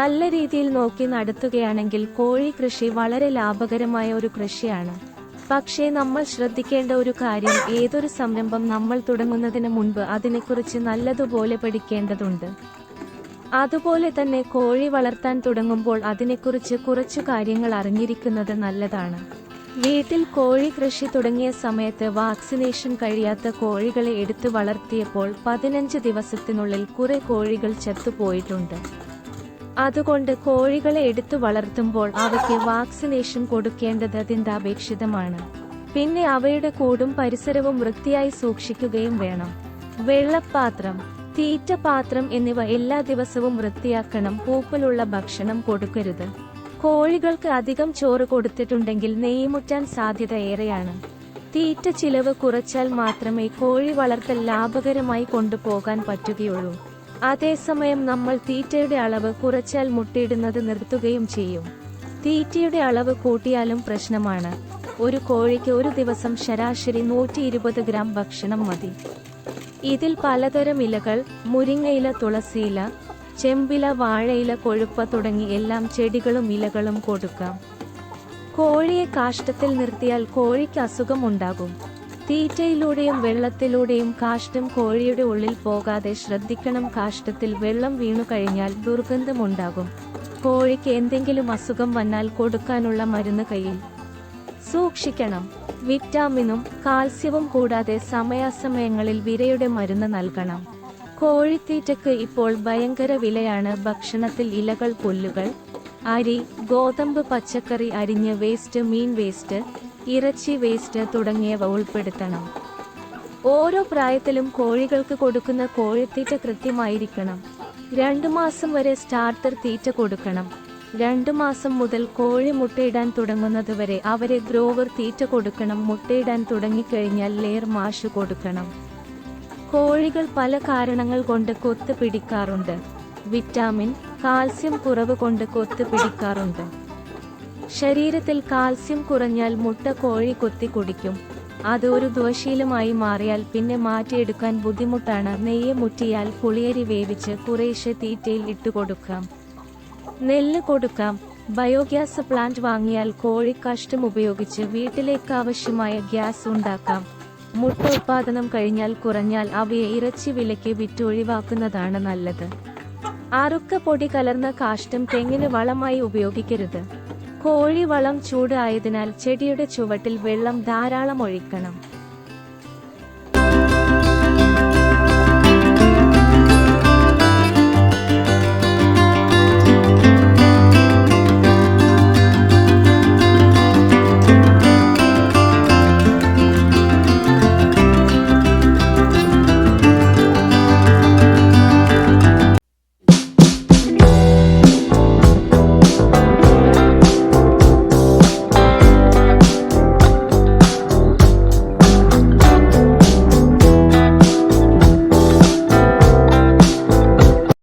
നല്ല രീതിയിൽ നോക്കി നടത്തുകയാണെങ്കിൽ കോഴി കൃഷി വളരെ ലാഭകരമായ ഒരു കൃഷിയാണ്. പക്ഷേ നമ്മൾ ശ്രദ്ധിക്കേണ്ട ഒരു കാര്യം ഏതൊരു സംരംഭം നമ്മൾ തുടങ്ങുന്നതിന് മുൻപ് അതിനെക്കുറിച്ച് നല്ലതുപോലെ പഠിക്കേണ്ടതുണ്ട്. അതുപോലെ തന്നെ കോഴി വളർത്താൻ തുടങ്ങുമ്പോൾ അതിനെക്കുറിച്ച് കുറച്ചു കാര്യങ്ങൾ അറിഞ്ഞിരിക്കുന്നത് നല്ലതാണ്. വീട്ടിൽ കോഴി കൃഷി തുടങ്ങിയ സമയത്ത് വാക്സിനേഷൻ കഴിയാത്ത കോഴികളെ എടുത്തു വളർത്തിയപ്പോൾ പതിനഞ്ച് ദിവസത്തിനുള്ളിൽ കുറെ കോഴികൾ ചത്തുപോയിട്ടുണ്ട്. അതുകൊണ്ട് കോഴികളെ എടുത്തു വളർത്തുമ്പോൾ അവയ്ക്ക് വാക്സിനേഷൻ കൊടുക്കേണ്ടത് അത്യന്താപേക്ഷിതമാണ്. പിന്നെ അവയുടെ കൂടും പരിസരവും വൃത്തിയായി സൂക്ഷിക്കുകയും വേണം. വെള്ളപ്പാത്രം തീറ്റ പാത്രം എന്നിവ എല്ലാ ദിവസവും വൃത്തിയാക്കണം. പൂപ്പലുള്ള ഭക്ഷണം കൊടുക്കരുത്. കോഴികൾക്ക് അധികം ചോറ് കൊടുത്തിട്ടുണ്ടെങ്കിൽ നെയ്മുറ്റാൻ സാധ്യത ഏറെയാണ്. തീറ്റ ചിലവ് കുറച്ചാൽ മാത്രമേ കോഴി വളർത്തൽ ലാഭകരമായി കൊണ്ടുപോകാൻ പറ്റുകയുള്ളൂ. അതേസമയം നമ്മൾ തീറ്റയുടെ അളവ് കുറച്ചാൽ മുട്ടയിടുന്നത് നിർത്തുകയും ചെയ്യും. തീറ്റയുടെ അളവ് കൂട്ടിയാലും പ്രശ്നമാണ്. ഒരു കോഴിക്ക് ഒരു ദിവസം ശരാശരി നൂറ്റി ഇരുപത് ഗ്രാം ഭക്ഷണം മതി. ഇതിൽ പലതരം ഇലകൾ മുരിങ്ങയില തുളസിയില ചെമ്പില വാഴയില കൊഴുപ്പ തുടങ്ങി എല്ലാം ചെടികളും ഇലകളും കൊടുക്കാം. കോഴിയെ കാഷ്ടത്തിൽ നിർത്തിയാൽ കോഴിക്ക് അസുഖമുണ്ടാകും തീറ്റയിലൂടെയും വെള്ളത്തിലൂടെയും കാഷ്ടം കോഴിയുടെ ഉള്ളിൽ പോകാതെ ശ്രദ്ധിക്കണം. കാഷ്ടത്തിൽ വെള്ളം വീണു കഴിഞ്ഞാൽ ദുർഗന്ധമുണ്ടാകും. കോഴിക്ക് എന്തെങ്കിലും അസുഖം വന്നാൽ കൊടുക്കാനുള്ള മരുന്ന് കയ്യിൽ സൂക്ഷിക്കണം. വിറ്റാമിനും കാൽസ്യവും കൂടാതെ സമയാസമയങ്ങളിൽ വിരയുടെ മരുന്ന് നൽകണം. കോഴിത്തീറ്റയ്ക്ക് ഇപ്പോൾ ഭയങ്കര വിലയാണ്. ഭക്ഷണത്തിൽ ഇലകൾ പുല്ലുകൾ അരി ഗോതമ്പ് പച്ചക്കറി അരിഞ്ഞ് വേസ്റ്റ് മീൻ വേസ്റ്റ് ഇറച്ചി വേസ്റ്റ് തുടങ്ങിയവ ഉൾപ്പെടുത്തണം. ഓരോ പ്രായത്തിലും കോഴികൾക്ക് കൊടുക്കുന്ന കോഴിത്തീറ്റ കൃത്യമായിരിക്കണം. രണ്ടു മാസം വരെ സ്റ്റാർട്ടർ തീറ്റ കൊടുക്കണം. രണ്ടു മാസം മുതൽ കോഴി മുട്ടയിടാൻ തുടങ്ങുന്നതുവരെ അവരെ ഗ്രോവർ തീറ്റ കൊടുക്കണം മുട്ടയിടാൻ തുടങ്ങിക്കഴിഞ്ഞാൽ ലെയർ മാഷ് കൊടുക്കണം. കോഴികൾ പല കാരണങ്ങൾ കൊണ്ട് കൊത്ത് പിടിക്കാറുണ്ട്. വിറ്റാമിൻ കാൽസ്യം കുറവ് കൊണ്ട് കൊത്ത് പിടിക്കാറുണ്ട്. ശരീരത്തിൽ കാൽസ്യം കുറഞ്ഞാൽ മുട്ട കോഴി കൊത്തി കുടിക്കും. അത് ഒരു മാറിയാൽ പിന്നെ മാറ്റിയെടുക്കാൻ ബുദ്ധിമുട്ടാണ്. നെയ്യ് മുറ്റിയാൽ പുളിയരി വേവിച്ച് കുറേശ്ശെ തീറ്റയിൽ ഇട്ടുകൊടുക്കാം നെല്ല് കൊടുക്കാം. ബയോഗ്യാസ് പ്ലാന്റ് വാങ്ങിയാൽ കോഴി കഷ്ടം ഉപയോഗിച്ച് വീട്ടിലേക്ക് ആവശ്യമായ ഗ്യാസ് ഉണ്ടാക്കാം. മുട്ട ഉത്പാദനം കഴിഞ്ഞാൽ കുറഞ്ഞാൽ അവയെ ഇറച്ചി വിലയ്ക്ക് വിറ്റൊഴിവാക്കുന്നതാണ് നല്ലത്. അറുക്ക പൊടി കലർന്ന കാഷ്ടം തെങ്ങിന് വളമായി ഉപയോഗിക്കരുത്. കോഴി ചൂടായതിനാൽ ചെടിയുടെ ചുവട്ടിൽ വെള്ളം ധാരാളം ഒഴിക്കണം.